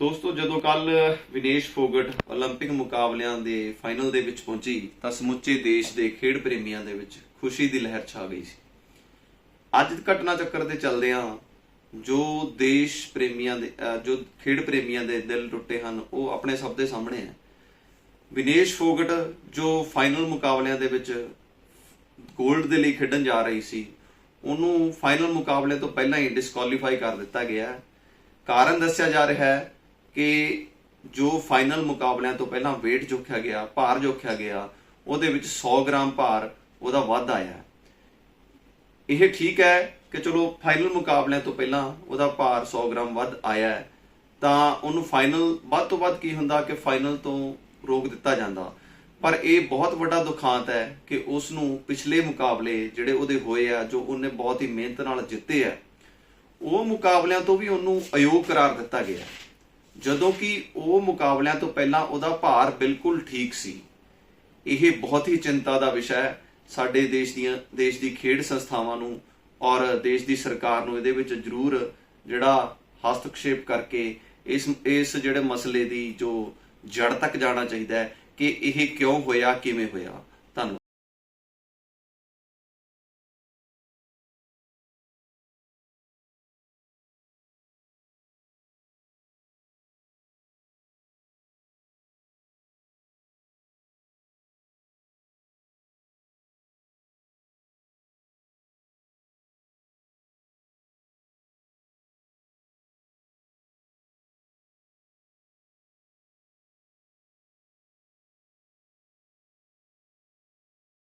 ਦੋਸਤੋ, ਜਦੋਂ ਕੱਲ ਵਿਨੇਸ਼ ਫੋਗਟ 올림픽 ਮੁਕਾਬਲਿਆਂ ਦੇ ਫਾਈਨਲ ਦੇ ਵਿੱਚ ਪਹੁੰਚੀ, ਤਾਂ ਸਮੁੱਚੇ ਦੇਸ਼ ਦੇ ਖੇਡ ਪ੍ਰੇਮੀਆਂ ਦੇ ਵਿੱਚ ਖੁਸ਼ੀ ਦੀ ਲਹਿਰ ਛਾ ਗਈ ਸੀ। ਅੱਜ ਦੀ ਘਟਨਾ ਚੱਕਰ ਤੇ ਚੱਲਦੇ ਆ ਜੋ ਦੇਸ਼ ਪ੍ਰੇਮੀਆਂ ਦੇ ਜੋ ਖੇਡ ਪ੍ਰੇਮੀਆਂ ਦੇ ਦਿਲ ਟੁੱਟੇ ਹਨ, ਉਹ ਆਪਣੇ ਸਭ ਦੇ ਸਾਹਮਣੇ ਹੈ। ਵਿਨੇਸ਼ ਫੋਗਟ ਜੋ ਫਾਈਨਲ ਮੁਕਾਬਲਿਆਂ ਦੇ ਵਿੱਚ 골ਡ ਦੇ ਲਈ ਖੇਡਣ ਜਾ ਰਹੀ ਸੀ, ਉਹਨੂੰ ਫਾਈਨਲ ਮੁਕਾਬਲੇ ਤੋਂ ਪਹਿਲਾਂ ਹੀ ਡਿਸਕੁਆਲੀਫਾਈ ਕਰ ਦਿੱਤਾ ਗਿਆ ਕਾਰਨ ਦੱਸਿਆ ਜਾ ਰਿਹਾ ਹੈ ਕਿ ਜੋ ਫਾਈਨਲ ਮੁਕਾਬਲਿਆਂ ਤੋਂ ਪਹਿਲਾਂ weight ਜੋਖਿਆ ਗਿਆ, ਭਾਰ ਜੋਖਿਆ ਗਿਆ, ਉਹਦੇ ਵਿੱਚ 100 ਗ੍ਰਾਮ ਭਾਰ ਉਹਦਾ ਵੱਧ ਆਇਆ ਇਹ ਠੀਕ ਹੈ ਕਿ ਚਲੋ ਫਾਈਨਲ ਮੁਕਾਬਲਿਆਂ ਤੋਂ ਪਹਿਲਾਂ ਉਹਦਾ ਭਾਰ 100 ਗ੍ਰਾਮ ਵੱਧ ਆਇਆ ਹੈ, ਤਾਂ ਉਹਨੂੰ ਫਾਈਨਲ ਵੱਧ ਤੋਂ ਵੱਧ ਕੀ ਹੁੰਦਾ ਕਿ ਫਾਈਨਲ ਤੋਂ ਰੋਕ ਦਿੱਤਾ ਜਾਂਦਾ। ਪਰ ਇਹ ਬਹੁਤ ਵੱਡਾ ਦੁਖਾਂਤ ਹੈ ਕਿ ਉਸ ਨੂੰ ਪਿਛਲੇ ਮੁਕਾਬਲੇ ਜਿਹੜੇ ਉਹਦੇ ਹੋਏ ਆ, ਜੋ ਉਹਨੇ ਬਹੁਤ ਹੀ ਮਿਹਨਤ ਨਾਲ ਜਿੱਤੇ ਆ, ਉਹ ਮੁਕਾਬਲਿਆਂ ਤੋਂ ਵੀ ਉਹਨੂੰ ਅਯੋਗ ਕਰਾਰ ਦਿੱਤਾ ਗਿਆ ਜਦੋਂ ਕਿ ਉਹ ਮੁਕਾਬਲਿਆਂ ਤੋਂ ਪਹਿਲਾਂ ਉਹਦਾ ਭਾਰ ਬਿਲਕੁਲ ਠੀਕ ਸੀ। ਇਹ ਬਹੁਤ ਹੀ ਚਿੰਤਾ ਦਾ ਵਿਸ਼ਾ ਹੈ। ਸਾਡੇ ਦੇਸ਼ ਦੀਆਂ, ਦੇਸ਼ ਦੀ ਖੇਡ ਸੰਸਥਾਵਾਂ ਨੂੰ ਔਰ ਦੇਸ਼ ਦੀ ਸਰਕਾਰ ਨੂੰ ਇਹਦੇ ਵਿੱਚ ਜ਼ਰੂਰ ਜਿਹੜਾ ਹਸਤਕਸ਼ੇਪ ਕਰਕੇ ਇਸ ਇਸ ਜਿਹੜੇ ਮਸਲੇ ਦੀ ਜੋ ਜੜ ਤੱਕ ਜਾਣਾ ਚਾਹੀਦਾ ਹੈ ਕਿ ਇਹ ਕਿਉਂ ਹੋਇਆ, ਕਿਵੇਂ ਹੋਇਆ।